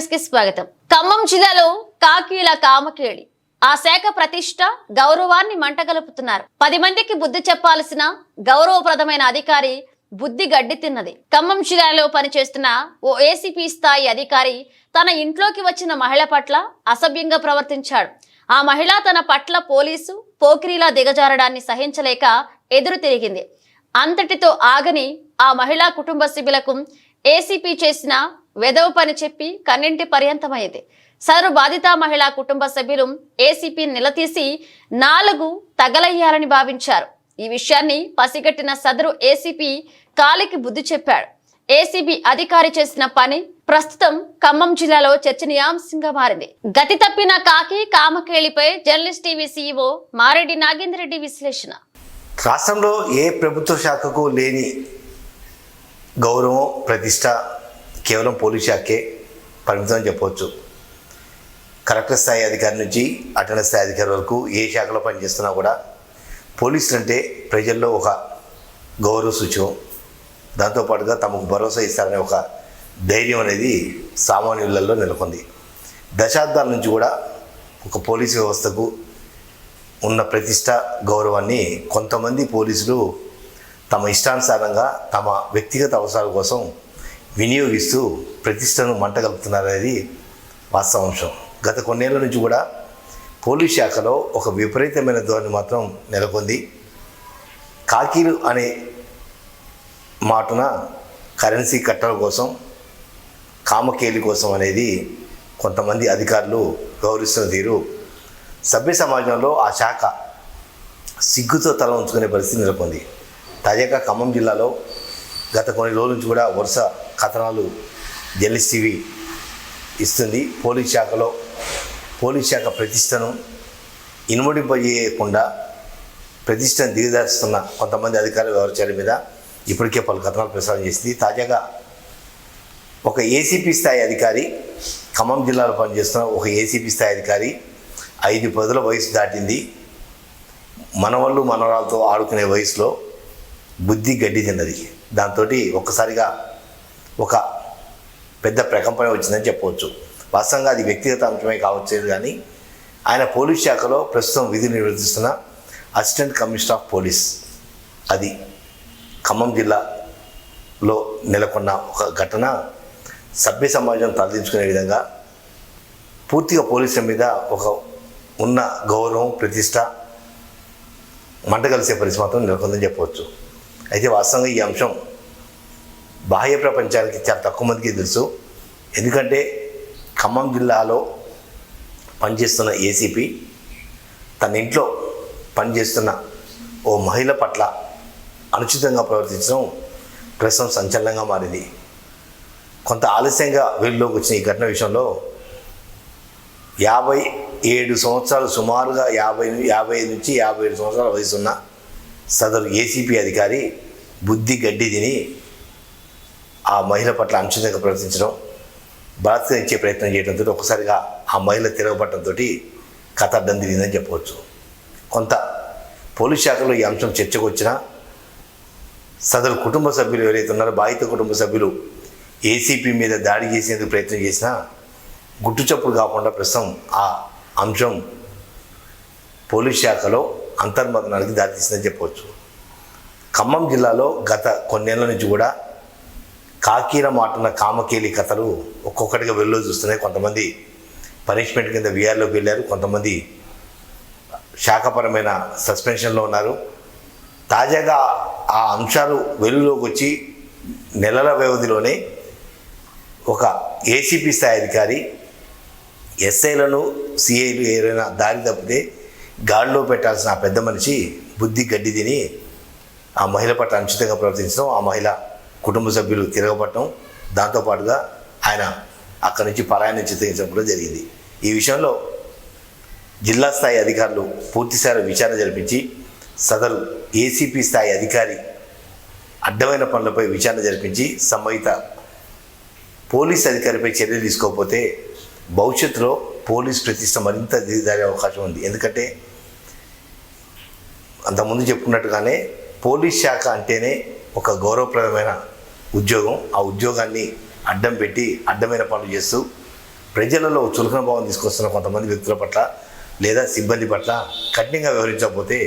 న్యూస్కి స్వాగతం. ఖమ్మం జిల్లాలో కాకీల కామకేళి ఆ శాఖ ప్రతిష్ట గౌరవాన్ని మంటగలుపుతున్నారు. పది మందికి బుద్ధి చెప్పాల్సిన గౌరవప్రదమైన అధికారి బుద్ధి గడ్డి తిన్నది. ఖమ్మం జిల్లాలో పనిచేస్తున్న ఓ ఏసీపీ స్థాయి అధికారి తన ఇంట్లోకి వచ్చిన మహిళ పట్ల అసభ్యంగా ప్రవర్తించాడు. ఆ మహిళ తన పట్ల పోలీసు పోకిరీలా దిగజారడాన్ని సహించలేక ఎదురు తిరిగింది. అంతటితో ఆగని ఆ మహిళా కుటుంబ సభ్యులకు ఏసీపీ చేసిన వెదవ పని చెప్పి కన్నింటి పర్యంతమైంది సదరు బాధిత మహిళా కుటుంబ సభ్యులు ఏసీపీ నిలదీసి నాలుగు తగలయ్యాలని భావించారు. ఈ విషయాన్ని పసిగట్టిన సదరు ఏసీపీ కాలికి బుద్ధి చెప్పాడు. ఏసీబీ అధికారి చేసిన పని ప్రస్తుతం ఖమ్మం జిల్లాలో చర్చనీయాంశంగా మారింది. గతి తప్పిన కాకి కామకేళిపై journalist TV CEO Mareddy Nagender Reddy విశ్లేషణ. రాష్ట్రంలో ఏ ప్రభుత్వ శాఖకు లేని గౌరవం ప్రతిష్ట కేవలం పోలీస్ శాఖే పరిమితం అని చెప్పవచ్చు. కలెక్టర్ స్థాయి అధికారి నుంచి అటెండర్ స్థాయి అధికారి వరకు ఏ శాఖలో పనిచేస్తున్నా కూడా పోలీసులు అంటే ప్రజల్లో ఒక గౌరవ సూచకం. దాంతోపాటుగా తమకు భరోసా ఇస్తారనే ఒక ధైర్యం అనేది సామాన్యులలో నెలకొంది. దశాబ్దాల నుంచి కూడా ఒక పోలీసు వ్యవస్థకు ఉన్న ప్రతిష్ట గౌరవాన్ని కొంతమంది పోలీసులు తమ ఇష్టానుసారంగా తమ వ్యక్తిగత అవసరాల కోసం వినియోగిస్తూ ప్రతిష్టను మంటగలుపుతున్నారనేది వాస్తవాంశం గత కొన్నేళ్ళ నుంచి కూడా పోలీస్ శాఖలో ఒక విపరీతమైన ధోరణి మాత్రం నెలకొంది. కాకీలు అనే మాటన కరెన్సీ కట్టల కోసం కామకేలి కోసం అనేది కొంతమంది అధికారులు గౌరవిస్తున్న తీరు. సభ్య సమాజంలో ఆ శాఖ సిగ్గుతో తల ఉంచుకునే పరిస్థితి నెలకొంది. తాజాగా ఖమ్మం జిల్లాలో గత కొన్ని రోజుల నుంచి కూడా వరుస కథనాలు జెల్లిస్ ఇస్తుంది. పోలీస్ శాఖలో పోలీస్ శాఖ ప్రతిష్టను ఇనుమడింపజేయకుండా ప్రతిష్టను దిగదారుస్తున్న కొంతమంది అధికార వ్యవహారాల మీద ఇప్పటికే పలు కథనాలు ప్రసారం చేసింది. తాజాగా ఒక ఏసీపీ స్థాయి అధికారి ఖమ్మం జిల్లాలో పనిచేస్తున్న ఒక ఏసీపీ స్థాయి అధికారి ఐదు పదుల వయసు దాటింది. మనవళ్ళు మనవరాలతో ఆడుకునే వయసులో బుద్ధి గడ్డి తిన్నది. దాంతో ఒక్కసారిగా ఒక పెద్ద ప్రకంపన వచ్చిందని చెప్పవచ్చు. వాస్తవంగా అది వ్యక్తిగత అంశమే కావచ్చు కానీ ఆయన పోలీస్ శాఖలో ప్రస్తుతం విధి నిర్వర్తిస్తున్న అసిస్టెంట్ కమిషనర్ ఆఫ్ పోలీస్. అది ఖమ్మం జిల్లాలో నెలకొన్న ఒక ఘటన. సభ్య సమాజం తలదించుకునే విధంగా పూర్తిగా పోలీసుల మీద ఒక ఉన్న గౌరవం ప్రతిష్ట మంట కలిసే పరిస్థితి మాత్రం నెలకొందని చెప్పవచ్చు. అయితే వాస్తవంగా ఈ అంశం బాహ్య ప్రపంచానికి చాలా తక్కువ మందికి తెలుసు. ఎందుకంటే ఖమ్మం జిల్లాలో పనిచేస్తున్న ఏసీపీ తన ఇంట్లో పనిచేస్తున్న ఓ మహిళ పట్ల అనుచితంగా ప్రవర్తించడం ప్రస్తుతం సంచలనంగా మారింది. కొంత ఆలస్యంగా వెలుగులోకి వచ్చిన ఈ ఘటన విషయంలో యాభై ఏడు సంవత్సరాలు సుమారుగా యాభై యాభై ఐదు నుంచి యాభై ఏడు సంవత్సరాల వయసున్న సదరు ఏసీపీ అధికారి బుద్ధి గడ్డి తిని ఆ మహిళ పట్ల అనుచితంగా ప్రవర్తించడం బలాత్కరించే ప్రయత్నం చేయడంతో ఒకసారిగా ఆ మహిళ తిరగబట్టడంతో కథ అడ్డం తిరిగిందని చెప్పవచ్చు. కొంత పోలీస్ శాఖలో ఈ అంశం చర్చకు వచ్చినా సదరు కుటుంబ సభ్యులు ఎవరైతే ఉన్నారో బాధిత కుటుంబ సభ్యులు ఏసీపీ మీద దాడి చేసేందుకు ప్రయత్నం చేసినా గుట్టుచప్పుడు కాకుండా ప్రస్తుతం ఆ అంశం పోలీస్ శాఖలో అంతర్మరణానికి దారితీసిందని చెప్పవచ్చు. ఖమ్మం జిల్లాలో గత కొన్నేళ్ళ నుంచి కూడా కాకీర మాటున కామకేలి కథలు ఒక్కొక్కటిగా వెళ్ళో చూస్తున్నాయి. కొంతమంది పనిష్మెంట్ కింద విఆర్లోకి వెళ్ళారు. కొంతమంది శాఖపరమైన సస్పెన్షన్లో ఉన్నారు. తాజాగా ఆ అంశాలు వెలుగులోకి వచ్చి నెలల వ్యవధిలోనే ఒక ఏసీపీ స్థాయి అధికారి ఎస్ఐలను సిఐలు ఏదైనా దారి తప్పితే గాడిలో పెట్టాల్సిన ఆ పెద్ద మనిషి బుద్ధి గడ్డి తిని ఆ మహిళ పట్ల అనుచితంగా ప్రవర్తించడం ఆ మహిళ కుటుంబ సభ్యులు తిరగబట్టడం దాంతోపాటుగా ఆయన అక్కడి నుంచి పలాయనం చిత్రించడం కూడా జరిగింది. ఈ విషయంలో జిల్లా స్థాయి అధికారులు పూర్తిస్థాయిలో విచారణ జరిపించి సదరు ఏసీపీ స్థాయి అధికారి అడ్డమైన పనులపై విచారణ జరిపించి సంబంధిత పోలీస్ అధికారిపై చర్యలు తీసుకోకపోతే భవిష్యత్తులో పోలీస్ ప్రతిష్ట మరింత దిగజారే అవకాశం ఉంది. ఎందుకంటే అంతకుముందు చెప్పుకున్నట్టుగానే పోలీస్ శాఖ అంటేనే ఒక గౌరవప్రదమైన ఉద్యోగం. ఆ ఉద్యోగాన్ని అడ్డం పెట్టి అడ్డమైన పనులు చేస్తూ ప్రజలలో చులకన భావం తీసుకొస్తున్న కొంతమంది వ్యక్తుల పట్ల లేదా సిబ్బంది పట్ల కఠినంగా వ్యవహరించకపోతే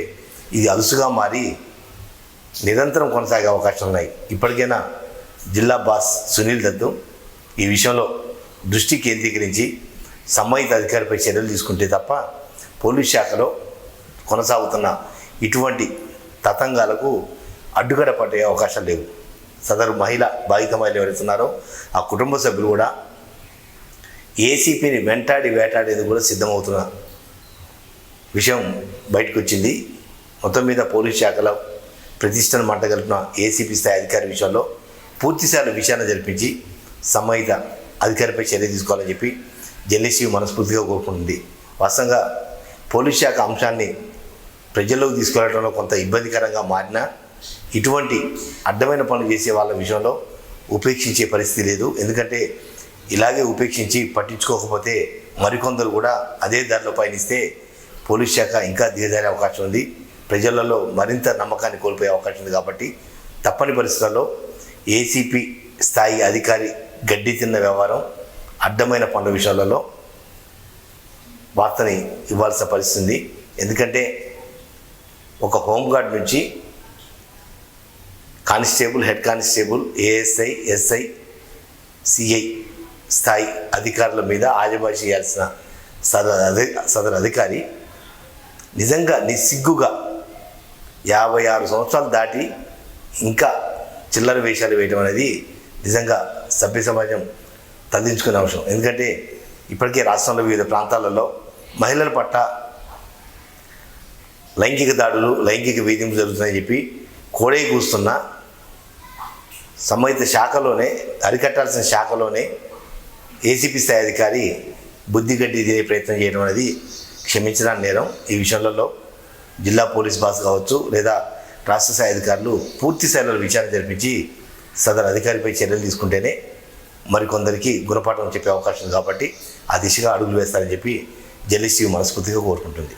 ఇది అలుసుగా మారి నిరంతరం కొనసాగే అవకాశాలు ఉన్నాయి. ఇప్పటికైనా జిల్లా బాస్ సునీల్ దత్తు ఈ విషయంలో దృష్టి కేంద్రీకరించి సంబంధిత అధికారిపై చర్యలు తీసుకుంటే తప్ప పోలీస్ శాఖలో కొనసాగుతున్న ఇటువంటి తతంగాలకు అడ్డుగడ పడే అవకాశం లేవు సదరు మహిళ బాధిత మహిళ ఎవరైతున్నారో ఆ కుటుంబ సభ్యులు కూడా ఏసీపీని వెంటాడి వేటాడేది కూడా సిద్ధమవుతున్న విషయం బయటకు వచ్చింది మొత్తం మీద పోలీస్ శాఖలో ప్రతిష్టను మంటగలిపిన ఏసీపీ స్థాయి అధికారి విషయంలో పూర్తిసార్లు విచారణ జరిపించి సంబంధిత అధికారిపై చర్య తీసుకోవాలని చెప్పి జెల్ఎస్యూ మనస్ఫూర్తిగా కోరుకుంటుంది. వాస్తవంగా పోలీస్ శాఖ అంశాన్ని ప్రజల్లోకి తీసుకెళ్ళడంలో కొంత ఇబ్బందికరంగా మారినా ఇటువంటి అడ్డమైన పనులు చేసే వాళ్ళ విషయంలో ఉపేక్షించే పరిస్థితి లేదు. ఎందుకంటే ఇలాగే ఉపేక్షించి పట్టించుకోకపోతే మరికొందరు కూడా అదే దారిలో పయనిస్తే పోలీస్ శాఖ ఇంకా దిగజారే అవకాశం ఉంది. ప్రజలలో మరింత నమ్మకాన్ని కోల్పోయే అవకాశం ఉంది కాబట్టి తప్పని పరిస్థితుల్లో ఏసీపీ స్థాయి అధికారి గడ్డి తిన్న వ్యవహారం అడ్డమైన పనుల విషయాలలో వార్తని ఇవ్వాల్సిన పరిస్థితి ఎందుకంటే ఒక హోంగార్డ్ నుంచి constable head constable ASI SI CI స్థాయి అధికారుల మీద ఆజమాయి చేయాల్సిన సదరు అధి సదరు అధికారి నిజంగా నిస్సిగ్గుగా యాభై ఆరు సంవత్సరాలు దాటి ఇంకా చిల్లర వేషాలు వేయటం అనేది నిజంగా సభ్య సమాజం తగ్గించుకునే అవసరం ఎందుకంటే ఇప్పటికే రాష్ట్రంలో వివిధ ప్రాంతాలలో మహిళల పట్ల లైంగిక దాడులు లైంగిక వేధింపు జరుగుతున్నాయని చెప్పి కోడే కూస్తున్న సంబంధిత శాఖలోనే అరికట్టాల్సిన శాఖలోనే ఏసీపీ స్థాయి అధికారి బుద్ధిగడ్డి తినే ప్రయత్నం చేయడం అనేది క్షమించడానికి నేరం. ఈ విషయంలో జిల్లా పోలీస్ బాస్ కావచ్చు లేదా రాష్ట్ర స్థాయి అధికారులు పూర్తి స్థాయిలో విచారణ జరిపించి సదరు అధికారిపై చర్యలు తీసుకుంటేనే మరికొందరికి గుణపాఠం చెప్పే అవకాశం కాబట్టి ఆ దిశగా అడుగులు వేస్తారని చెప్పి జెల్ఎస్సీ మనస్ఫూర్తిగా కోరుకుంటుంది.